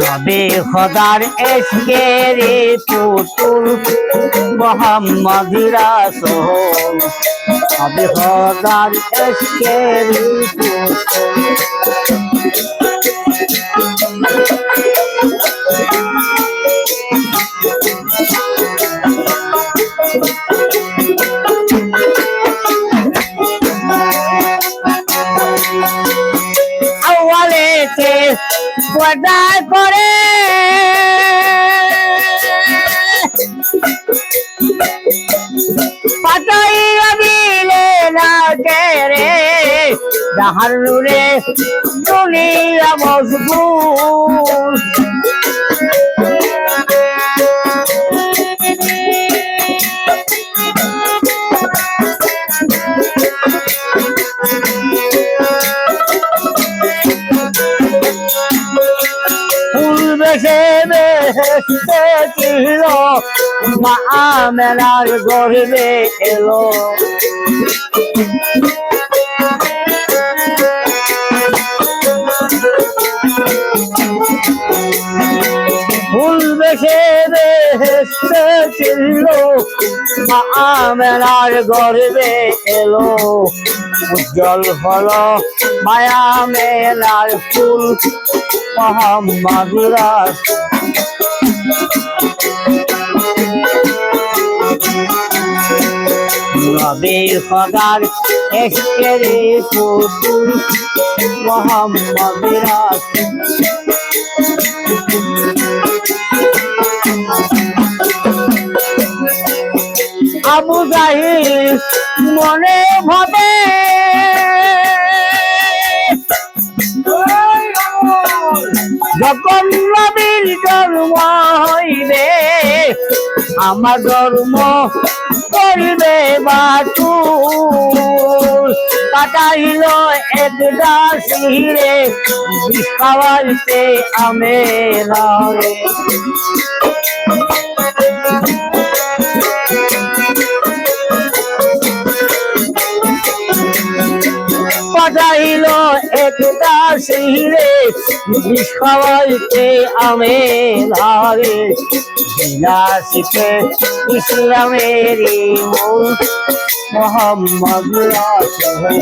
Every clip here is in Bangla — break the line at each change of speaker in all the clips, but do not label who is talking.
নবী খোদার এসকেরে পুতুল মোহাম্মদ রাসূল। নবী খোদার এসকেরে পুতুল। পর্দা করে পাতাই দিলে না রে যাহার নূরে দুনিয়া মজবুত। বেসে ছিল মা মেলার গর্বে এলো ফুল বেশে ছিল, মা মেলার গর্বে এলো। উজ্জ্বল হলো মায়া মেলার ফুল, মোহাম্মদ রাস। নবী খদার পুতুল জাহির মনে ভাবে। যখন নবীর জন্ম হইবে, আমার ধর্ম করিবে বাতুল কাটাইল এক দাসিরে খাওয়াইতে আমে খাওয়াইতে আমে ধারে বিলাসিতে ইসলামের মোহাম্মদ রাসূল।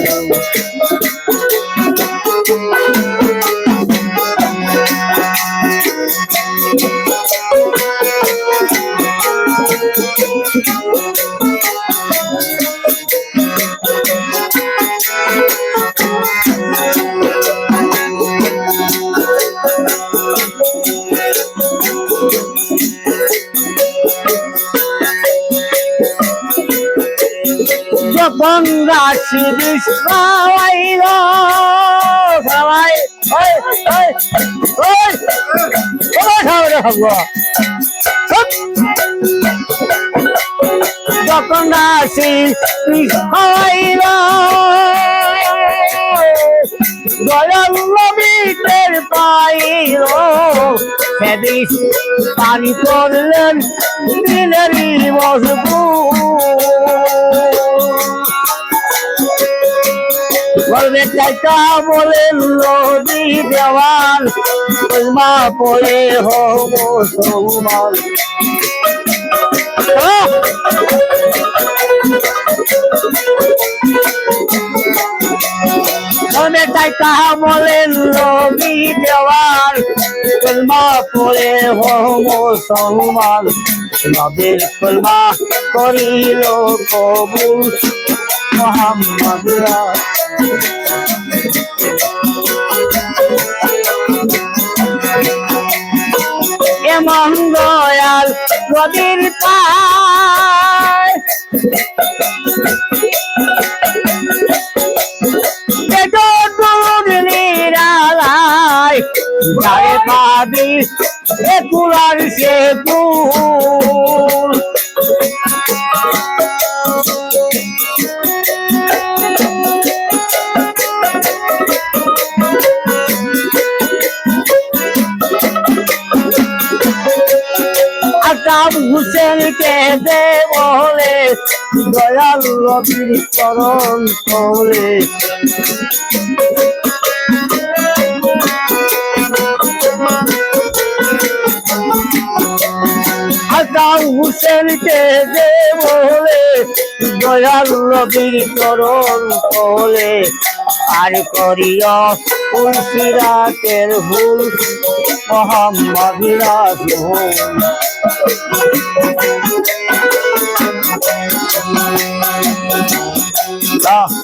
রাশি বিষ খাওয়াইল সবাই ওই ওই ওই ওই খাওয়ারে হব যখন রাশি খাওয়াইল দয়াল নবীদের পাইল সেদিন পানি করলেন দিনেরই মজবুত বলবে চাইটা বলে নদী দেওয়াল কলমা পড়ে হো মুসলমান বলবে চাইটা বলে নদী দেওয়াল কলমা পড়ে হো মুসলমান নবীর কলমা করিল কবুল মোহাম্মদ এমন দয়াল নদীর পায়। পাবি এ কুলার সে কুল। আকাম হুসেন কে দে বলে, দয়াল রবির চরণ তলে। হাসান হুসেনকে যে বলে, দয়াল রবির চরণ তলে। আর করিয়া ফুল সিরাতের ফুল মোহাম্মদ রাসূল Ah.